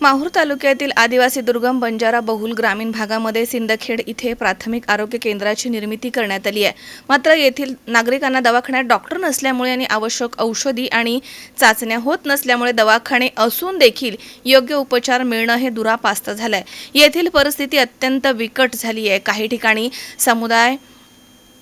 माहूर तालुक्यातील आदिवासी दुर्गम बंजारा बहुल ग्रामीण भागामध्ये सिंदखेड इथे प्राथमिक आरोग्य केंद्राची निर्मिती करण्यात आली आहे. मात्र येथील नागरिकांना दवाखान्यात डॉक्टर नसल्यामुळे आणि आवश्यक औषधी आणि चाचण्या होत नसल्यामुळे दवाखाने असून देखील योग्य उपचार मिळणं हे दुरापास्त झालंय. येथील परिस्थिती अत्यंत बिकट झाली आहे. काही ठिकाणी समुदाय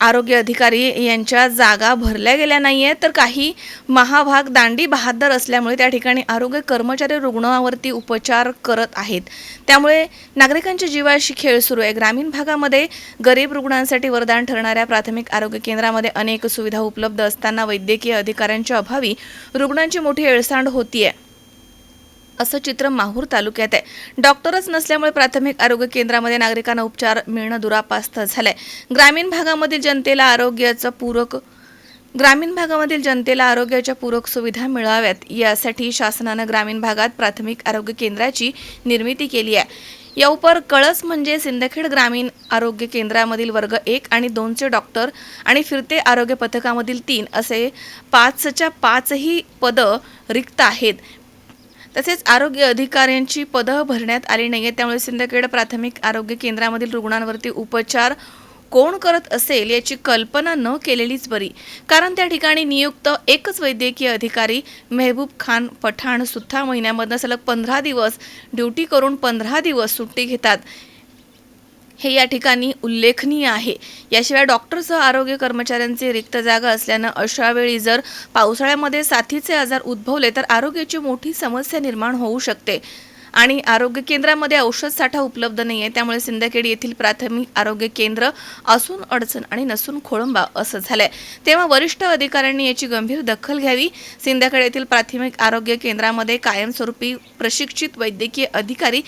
आरोग्य अधिकारी यांच्या जागा भरल्या गेल्या नाही आहेत तर काही महाभाग दांडी बहादर असल्यामुळे त्या ठिकाणी आरोग्य कर्मचारी रुग्णावरती उपचार करत आहेत. त्यामुळे नागरिकांच्या जीवाशी खेळ सुरू आहे. ग्रामीण भागामध्ये गरीब रुग्णांसाठी वरदान ठरणाऱ्या प्राथमिक आरोग्य केंद्रामध्ये अनेक सुविधा उपलब्ध असताना वैद्यकीय अधिकाऱ्यांच्या अभावी रुग्णांची मोठी हेळसांड होतीये. असं चित्र माहूर तालुक्यात आहे. डॉक्टरच नसल्यामुळे प्राथमिक आरोग्य केंद्रामध्ये नागरिकांना उपचार मिळणं दुरापास्त झालंय. ग्रामीण भागामधील जनतेला आरोग्याचं पूरक ग्रामीण भागामधील जनतेला आरोग्याच्या पूरक सुविधा मिळाव्यात. यासाठी शासनानं ग्रामीण भागात प्राथमिक आरोग्य केंद्राची निर्मिती केली आहे. या उपर कळस म्हणजे सिंदखेड ग्रामीण आरोग्य केंद्रामधील वर्ग एक आणि दोनचे डॉक्टर आणि फिरते आरोग्य पथकामधील तीन असे पाचच्या पाचही पदं रिक्त आहेत. तसेच आरोग्य अधिकाऱ्यांची पदं भरण्यात आली नाही आहेत त्यामुळे सिंदखेड प्राथमिक आरोग्य केंद्रामधील रुग्णांवरती उपचार कोण करत असेल याची कल्पना न केलेलीच बरी. कारण त्या ठिकाणी नियुक्त एकच वैद्यकीय अधिकारी मेहबूब खान पठाण सुद्धा महिन्यामधनं सलग पंधरा दिवस ड्युटी करून पंधरा दिवस सुट्टी घेतात. हे या ठिकाणी उल्लेखनीय आहे. याशिवाय डॉक्टरसह आरोग्य कर्मचाऱ्यांचे रिक्त जागा असल्यानं अशा वेळी जर पावसाळ्यामध्ये साथीचे आजार उद्भवले तर आरोग्याची मोठी समस्या निर्माण होऊ शकते. आणि आरोग्य केंद्रामध्ये औषध साठा उपलब्ध नाही आहे त्यामुळे सिंदखेड येथील प्राथमिक आरोग्य केंद्र असून अडचण आणि नसून खोळंबा असं झालंय. तेव्हा वरिष्ठ अधिकाऱ्यांनी याची गंभीर दखल घ्यावी. सिंदखेड येथील प्राथमिक आरोग्य केंद्रामध्ये कायमस्वरूपी प्रशिक्षित वैद्यकीय अधिकारी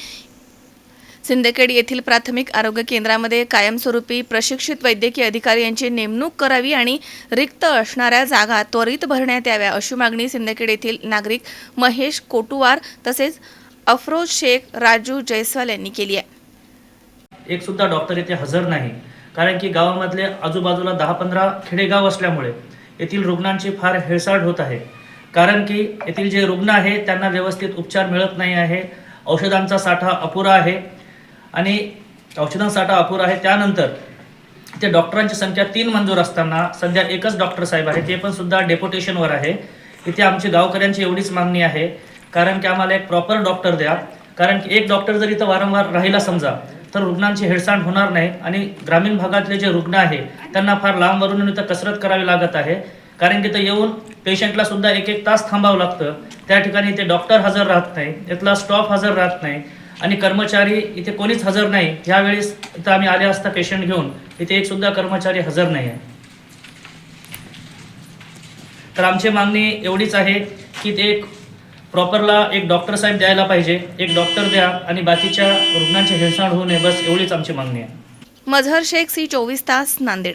सिंदखेड येथील प्राथमिक आरोग्य केंद्रामध्ये कायमस्वरूपी प्रशिक्षित वैद्यकीय अधिकारी यांची नेमणूक करावी आणि रिक्त असणाऱ्या जागा त्वरित भरण्यात याव्या अशी मागणी सिंदखेड येथील नागरिक महेश कोटुवार तसेच अफरोज शेख राजू जयस्वाल यांनी केली आहे. एक सुद्धा डॉक्टर येथे हजर नाही कारण की गावामधले आजूबाजूला दहा पंधरा खेडेगाव असल्यामुळे येथील रुग्णांची फार हेळसाड होत आहे. कारण की येथील जे रुग्ण आहे त्यांना व्यवस्थित उपचार मिळत नाही आहे औषधांचा साठा अपुरा आहे. आणि औषधांसाठा अपुरा आहे. त्यानंतर इथे डॉक्टरांची संख्या तीन मंजूर असताना सध्या एकच डॉक्टर साहेब आहे ते पण सुद्धा डेप्युटेशनवर आहे. इथे आमची गावकऱ्यांची एवढीच मागणी आहे. कारण की आम्हाला एक प्रॉपर डॉक्टर द्या. कारण की एक डॉक्टर जर इथं वारंवार राहिला समजा तर रुग्णांची हेळसांड होणार नाही आणि ग्रामीण भागातले जे रुग्ण आहे त्यांना फार लांबवरून इथं कसरत करावी लागत आहे. कारण की इथं येऊन पेशंटला सुद्धा एक एक तास थांबावं लागतं. त्या ठिकाणी इथे डॉक्टर हजर राहत नाही. इथला स्टॉफ हजर राहत नाही. आणि कर्मचारी इथे कोणीच हजर नाही. ह्यावेळेस इथं आम्ही आले असता पेशंट घेऊन. इथे एक सुद्धा कर्मचारी हजर नाही आहे. तर आमची मागणी एवढीच आहे की ते एक प्रॉपरला एक डॉक्टर साहेब द्यायला पाहिजे. एक डॉक्टर द्या आणि बाकीच्या रुग्णांची हेळसांड होऊ नये. बस एवढीच आमची मागणी आहे. मझहर शेख सी चोवीस तास नांदेड.